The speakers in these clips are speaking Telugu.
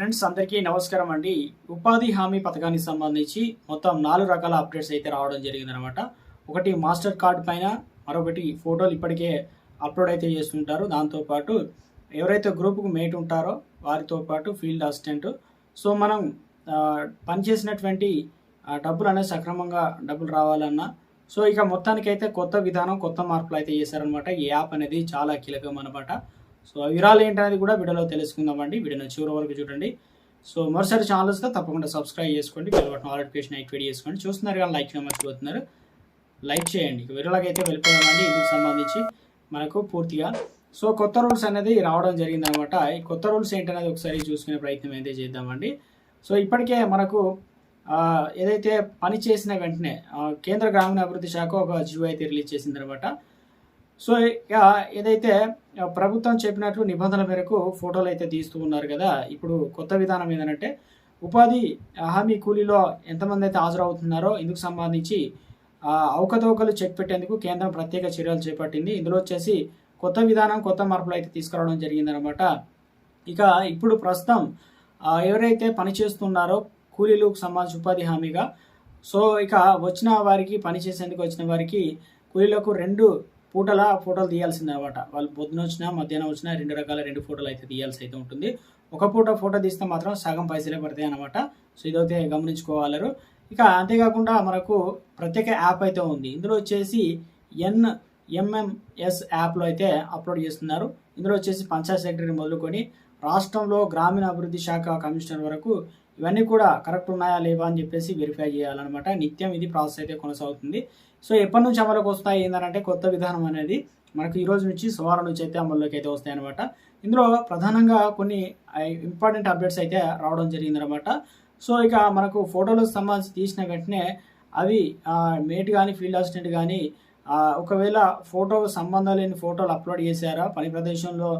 ఫ్రెండ్స్ అందరికీ నమస్కారం అండి. ఉపాధి హామీ పథకానికి సంబంధించి మొత్తం నాలుగు రకాల అప్డేట్స్ అయితే రావడం జరిగిందనమాట. ఒకటి మాస్టర్ కార్డ్ పైన మరొకటి ఫోటోలు ఇప్పటికే అప్లోడ్ అయితే చేస్తుంటారు. దాంతోపాటు ఎవరైతే గ్రూప్కు మేట్ ఉంటారో వారితో పాటు ఫీల్డ్ అసిస్టెంట్. సో మనం పనిచేసినటువంటి డబ్బులు అనేది సక్రమంగా డబ్బులు రావాలన్నా సో ఇక మొత్తానికైతే కొత్త విధానం కొత్త మార్పులు అయితే చేశారనమాట. ఈ యాప్ అనేది చాలా కీలకం అనమాట. సో ఆ వివరాలు ఏంటనేది కూడా వీడియోలో తెలుసుకుందామండి. వీడియోని చివరి వరకు చూడండి. సో మరోసారి ఛానల్స్గా తప్పకుండా సబ్స్క్రైబ్ చేసుకోండి. బెల్ బటన్ నోటిఫికేషన్ యాక్టివేట్ చేసుకోండి. చూస్తున్నారు కానీ లైక్ చేయమని మర్చిపోతున్నారు. లైక్ చేయండి. ఇక వీడియోలోకి వెళ్ళిపోదామండి. ఇందుకు సంబంధించి మనకు పూర్తిగా సో కొత్త రూల్స్ అనేది రావడం జరిగిందనమాట. ఈ కొత్త రూల్స్ ఏంటనేది ఒకసారి చూసుకునే ప్రయత్నం అయితే చేద్దామండి. సో ఇప్పటికే మనకు ఏదైతే పని చేసిన వెంటనే కేంద్ర గ్రామీణ అభివృద్ధి శాఖ ఒక జియో అయితే రిలీజ్ చేసిందనమాట. సో ఇక ఏదైతే ప్రభుత్వం చెప్పినట్లు నిబంధనల మేరకు ఫోటోలు అయితే తీస్తూ ఉన్నారు కదా ఇప్పుడు కొత్త విధానం ఏంటంటే ఉపాధి హామీ కూలీలో ఎంతమంది అయితే హాజరవుతున్నారో ఇందుకు సంబంధించి అవకతవకలు చెక్ పెట్టేందుకు కేంద్రం ప్రత్యేక చర్యలు చేపట్టింది. ఇందులో వచ్చేసి కొత్త విధానం కొత్త మార్పులు అయితే తీసుకురావడం జరిగిందనమాట ఇక ఇప్పుడు ప్రస్తుతం ఎవరైతే పనిచేస్తున్నారో కూలీలకు సంబంధించి ఉపాధి హామీగా సో ఇక వచ్చిన వారికి పని చేసేందుకు వచ్చిన వారికి కూలీలకు రెండు పూటల ఫోటోలు తీయాల్సిందే అనమాట వాళ్ళు పొద్దున వచ్చినా మధ్యాహ్నం వచ్చినా రెండు రకాల రెండు ఫోటోలు అయితే తీయాల్సి అయితే ఉంటుంది. ఒక పూట ఫోటో తీస్తే మాత్రం సగం పైసలే పడతాయి అనమాట సో ఇదైతే గమనించుకోవాలరు. ఇక అంతేకాకుండా మనకు ప్రత్యేక యాప్ అయితే ఉంది. ఇందులో వచ్చేసి ఎన్ ఎంఎంఎస్ యాప్లో అయితే అప్లోడ్ చేస్తున్నారు. ఇందులో వచ్చేసి పంచాయత్ సెక్రటరీ మొదలుకొని రాష్ట్రంలో గ్రామీణ అభివృద్ధి శాఖ కమిషనర్ వరకు ఇవన్నీ కూడా కరెక్ట్ ఉన్నాయా లేవా అని చెప్పేసి వెరిఫై చేయాలన్నమాట. నిత్యం ఇది ప్రాసెస్ అయితే కొనసాగుతుంది. సో ఎప్పటి నుంచి అమలుకి వస్తాయి ఏంటంటే కొత్త విధానం అనేది మనకు ఈరోజు నుంచి సోమవారం నుంచి అయితే అమల్లోకి అయితే వస్తాయి అనమాట ఇందులో ప్రధానంగా కొన్ని ఇంపార్టెంట్ అప్డేట్స్ అయితే రావడం జరిగిందనమాట సో ఇక మనకు ఫోటోలకు సంబంధించి తీసిన వెంటనే అవి మేట్ కానీ ఫీల్డ్ అసిస్టెంట్ కానీ ఒకవేళ ఫోటో సంబంధం లేని ఫోటోలు అప్లోడ్ చేశారా? పని ప్రదేశంలో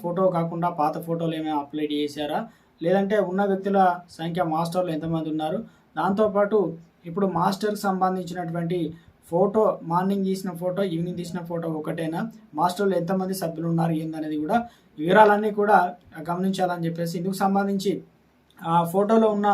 ఫోటో కాకుండా పాత ఫోటోలు ఏమైనా అప్లోడ్ చేశారా? లేదంటే ఉన్న వ్యక్తుల సంఖ్య మాస్టర్లు ఎంతమంది ఉన్నారు? దాంతోపాటు ఇప్పుడు మాస్టర్కి సంబంధించినటువంటి ఫోటో మార్నింగ్ తీసిన ఫోటో ఈవినింగ్ తీసిన ఫోటో ఒకటేనా? మాస్టర్లు ఎంతమంది సభ్యులు ఉన్నారు ఏందనేది కూడా వివరాలన్నీ కూడా గమనించాలని చెప్పేసి ఇందుకు సంబంధించి ఆ ఫోటోలో ఉన్న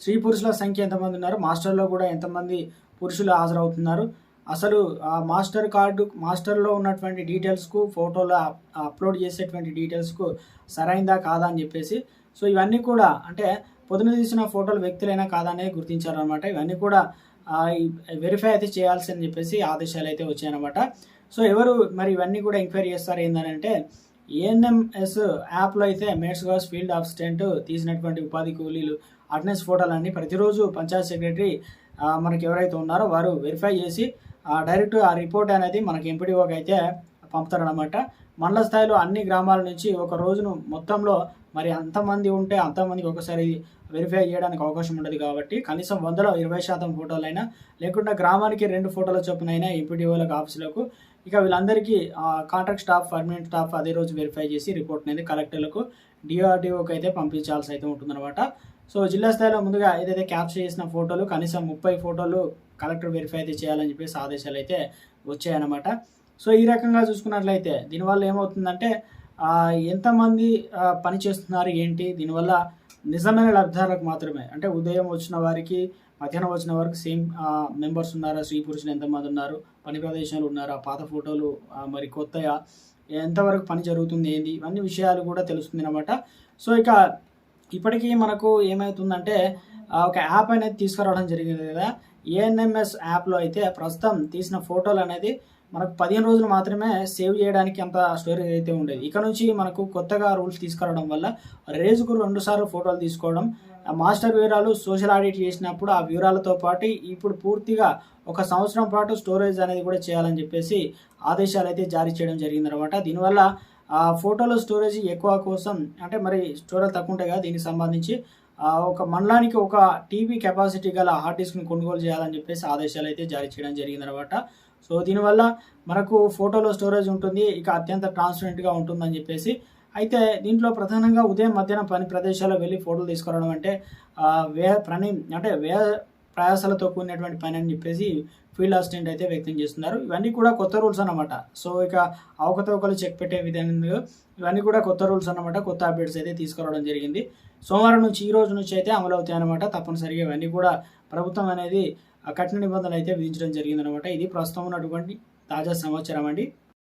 స్త్రీ పురుషుల సంఖ్య ఎంతమంది ఉన్నారు? మాస్టర్లో కూడా ఎంతమంది పురుషులు హాజరవుతున్నారు? అసలు ఆ మాస్టర్ కార్డు మాస్టర్లో ఉన్నటువంటి డీటెయిల్స్కు ఫోటోలో అప్లోడ్ చేసేటువంటి డీటెయిల్స్కు సరైందా కాదా అని చెప్పేసి సో ఇవన్నీ కూడా అంటే పొద్దున తీసిన ఫోటోలు వ్యక్తులైనా కాదా అనేది గుర్తించారనమాట ఇవన్నీ కూడా వెరిఫై అయితే చేయాల్సి అని చెప్పేసి ఆదేశాలు అయితే వచ్చాయన్నమాట. సో ఎవరు మరి ఇవన్నీ కూడా ఎంక్వైరీ చేస్తారు ఏంటంటే ఏఎన్ఎంఎస్ యాప్లో అయితే మేట్స్ గౌస్ ఫీల్డ్ అసిస్టెంట్ తీసినటువంటి ఉపాధి కూలీలు అటెండెన్స్ ఫోటోలన్నీ ప్రతిరోజు పంచాయత్ సెక్రటరీ మనకి ఎవరైతే ఉన్నారో వారు వెరిఫై చేసి ఆ, డైరెక్ట్ ఆ రిపోర్ట్ అనేది మనకి ఎంపీడీఓకి అయితే పంపుతారనమాట మండల స్థాయిలో అన్ని గ్రామాల నుంచి ఒక రోజును మొత్తంలో మరి అంతమంది ఉంటే అంతమందికి ఒకసారి వెరిఫై చేయడానికి అవకాశం ఉండదు కాబట్టి కనీసం వందలో ఇరవై శాతం ఫోటోలైనా లేకుండా గ్రామానికి రెండు ఫోటోల చొప్పునైనా ఎంపీడీఓలకు ఆఫీసులకు ఇక వీళ్ళందరికీ కాంట్రాక్ట్ స్టాఫ్ పర్మనెంట్ స్టాఫ్ అదే రోజు వెరిఫై చేసి రిపోర్ట్ అనేది కలెక్టర్లకు డిఆర్డిఓకి అయితే పంపించాల్సి అయితే ఉంటుందన్నమాట. సో జిల్లా స్థాయిలో ముందుగా ఏదైతే క్యాప్చర్ చేసిన ఫోటోలు కనీసం ముప్పై ఫోటోలు కలెక్టర్ వెరిఫై అయితే చేయాలని చెప్పేసి ఆదేశాలు అయితే వచ్చాయన్నమాట. సో ఈ రకంగా చూసుకున్నట్లయితే దీనివల్ల ఏమవుతుందంటే ఎంతమంది పని చేస్తున్నారు ఏంటి? దీనివల్ల నిజమైన లబ్ధిదారులకు మాత్రమే అంటే ఉదయం వచ్చిన వారికి మధ్యాహ్నం వచ్చిన వారికి సేమ్ మెంబర్స్ ఉన్నారా? స్త్రీ పురుషులు ఎంతమంది ఉన్నారు? పని ప్రదేశాలు ఉన్నారా? పాత ఫోటోలు మరి కొత్తగా ఎంతవరకు పని జరుగుతుంది ఏంది? ఇవన్నీ విషయాలు కూడా తెలుస్తుంది అనమాట సో ఇక ఇప్పటికీ మనకు ఏమవుతుందంటే ఒక యాప్ అనేది తీసుకురావడం జరిగింది కదా. ఏఎన్ఎంఎస్ యాప్లో అయితే ప్రస్తుతం తీసిన ఫోటోలు అనేది మనకు పదిహేను రోజులు మాత్రమే సేవ్ చేయడానికి అంత స్టోరేజ్ అయితే ఉండేది. ఇక నుంచి మనకు కొత్తగా రూల్స్ తీసుకురావడం వల్ల రేజుకు రెండు సార్లు ఫోటోలు తీసుకోవడం ఆ మాస్టర్ వివరాలు సోషల్ ఆడిట్ చేసినప్పుడు ఆ వివరాలతో పాటు ఇప్పుడు పూర్తిగా ఒక సంవత్సరం పాటు స్టోరేజ్ అనేది కూడా చేయాలని చెప్పేసి ఆదేశాలు అయితే జారీ చేయడం జరిగిందనమాట. దీనివల్ల ఆ ఫోటోలో స్టోరేజ్ ఎక్కువ కోసం అంటే మరి స్టోరేజ్ తక్కువ ఉంటాయి కదా దీనికి సంబంధించి ఒక మండలానికి ఒక టీవీ కెపాసిటీ గల హార్డ్ డిస్క్ని కొనుగోలు చేయాలని చెప్పేసి ఆదేశాలు అయితే జారీ చేయడం జరిగిందనమాట సో దీనివల్ల మనకు ఫోటోలో స్టోరేజ్ ఉంటుంది ఇక అత్యంత ట్రాన్స్పరెంట్గా ఉంటుందని చెప్పేసి. అయితే దీంట్లో ప్రధానంగా ఉదయం మధ్యాహ్నం పని ప్రదేశాల్లో వెళ్ళి ఫోటోలు తీసుకురావడం అంటే వే పని అంటే వే ప్రయాసాలతో కూడినటువంటి పని అని చెప్పేసి ఫీల్డ్ అసిస్టెంట్ అయితే వ్యక్తం చేస్తున్నారు. ఇవన్నీ కూడా కొత్త రూల్స్ అన్నమాట. సో ఇక అవకతవకలు చెక్ పెట్టే విధంగా ఇవన్నీ కూడా కొత్త రూల్స్ అన్నమాట. కొత్త అప్డేట్స్ అయితే తీసుకురావడం జరిగింది. సోమవారం నుంచి ఈ రోజు నుంచి అయితే అమలు అవుతాయి అనమాట తప్పనిసరిగా ఇవన్నీ కూడా ప్రభుత్వం అనేది కఠిన నిబంధనలు అయితే విధించడం జరిగిందనమాట ఇది ప్రస్తుతం ఉన్నటువంటి తాజా సమాచారం అండి.